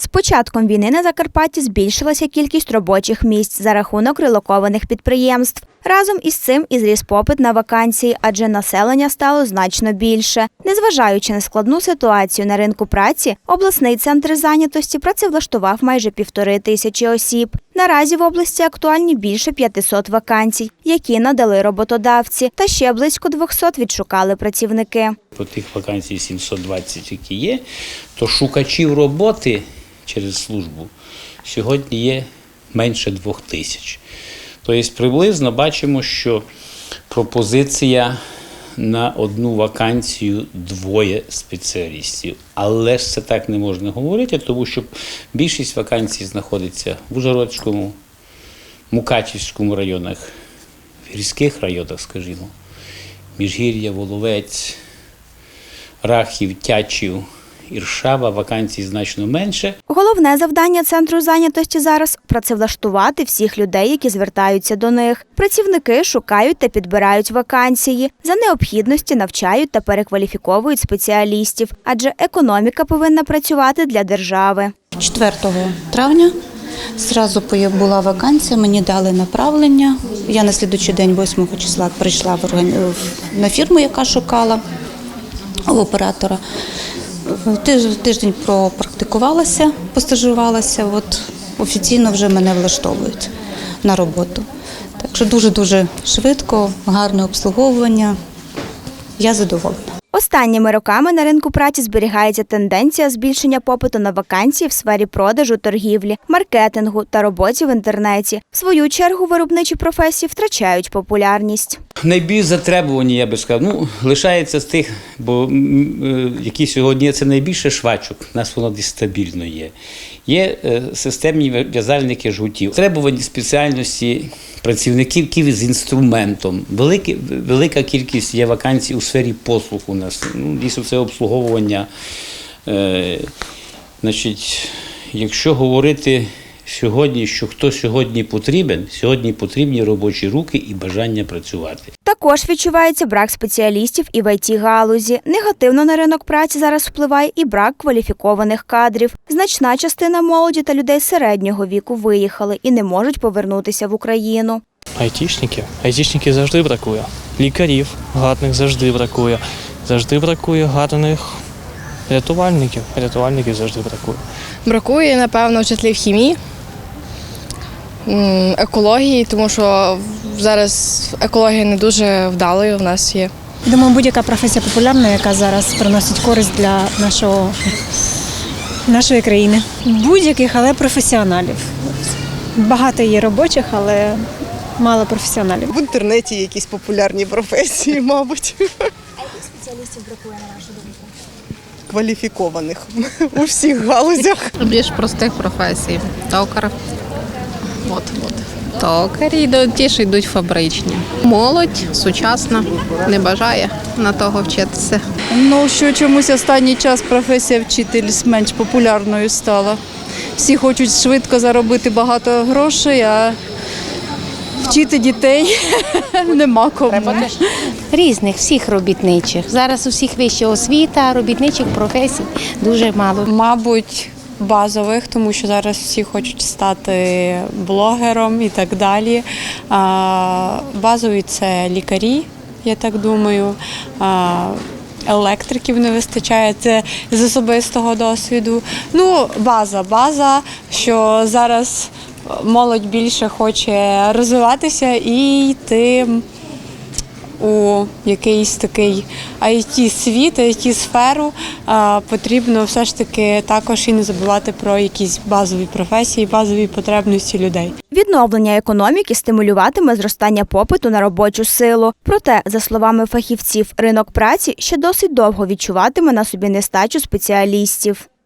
З початком війни на Закарпатті збільшилася кількість робочих місць за рахунок релокованих підприємств. Разом із цим і зріс попит на вакансії, адже населення стало значно більше. Незважаючи на складну ситуацію на ринку праці, обласний центр зайнятості працевлаштував майже півтори тисячі осіб. Наразі в області актуальні більше 500 вакансій, які надали роботодавці, та ще близько 200 відшукали працівники. По тих вакансій 720, які є, то шукачів роботи через службу сьогодні є менше двох тисяч. Тобто приблизно бачимо, що пропозиція на одну вакансію двоє спеціалістів. Але ж це так не можна говорити, тому що більшість вакансій знаходиться в Ужгородському, Мукачівському районах, в гірських районах, скажімо, Міжгір'я, Воловець, Рахів, Тячів, Іршава, вакансій значно менше. Головне завдання центру зайнятості зараз працевлаштувати всіх людей, які звертаються до них. Працівники шукають та підбирають вакансії, за необхідності навчають та перекваліфіковують спеціалістів, адже економіка повинна працювати для держави. 4 травня зразу була вакансія, мені дали направлення. Я на слідучий день, 8 числа, прийшла на фірму, яка шукала оператора. Тиж- Тиждень пропрактикувалася, постажувалася, от офіційно вже мене влаштовують на роботу. Так що дуже-дуже швидко, гарне обслуговування. Я задоволена. Останніми роками на ринку праці зберігається тенденція збільшення попиту на вакансії в сфері продажу, торгівлі, маркетингу та роботі в інтернеті. В свою чергу виробничі професії втрачають популярність. Найбільш затребувані, я би сказав, ну, лишається з тих, бо е, які сьогодні це найбільше швачок, у нас воно десь стабільно є. Є е, системні в'язальники жгутів, требувані спеціальності працівників з інструментом. Великі, велика кількість є вакансій у сфері послуг у нас. Ну, дійсно, це обслуговування. Е, значить, якщо говорити сьогодні, що хто сьогодні потрібен, сьогодні потрібні робочі руки і бажання працювати. Також відчувається брак спеціалістів і в it галузі. Негативно на ринок праці зараз впливає і брак кваліфікованих кадрів. Значна частина молоді та людей середнього віку виїхали і не можуть повернутися в Україну. Айтішники. Айтішників завжди бракує. Лікарів гарних завжди бракує. Завжди бракує гарних рятувальників. Рятувальників завжди бракує. Бракує, напевно, вчителів хімії, екології, тому що зараз екологія не дуже вдалою в нас є. Думаю, будь-яка професія популярна, яка зараз приносить користь для нашого, нашої країни. Будь-яких, але професіоналів. Багато є робочих, але мало професіоналів. В інтернеті якісь популярні професії, мабуть. Спеціалістів бракує на вашу думку? Кваліфікованих у всіх галузях. більш простих професій. Токар. От, от. Токарі йдуть, ті, що йдуть фабричні. Молодь сучасна, не бажає на того вчитися. Ну, що чомусь останній час професія вчитель менш популярною стала. Всі хочуть швидко заробити багато грошей, а вчити дітей нема кому. Різних всіх робітничих. Зараз у всіх вища освіта, робітничих професій дуже мало. Мабуть, базових, тому що зараз всі хочуть стати блогером і так далі. Базові це лікарі, я так думаю. Електриків не вистачає, це з особистого досвіду. Ну, база, база, що зараз молодь більше хоче розвиватися і йти у якийсь такий it світ, it сферу потрібно все ж таки також і не забувати про якісь базові професії, базові потребності людей. Відновлення економіки стимулюватиме зростання попиту на робочу силу. Проте, за словами фахівців, ринок праці ще досить довго відчуватиме на собі нестачу спеціалістів.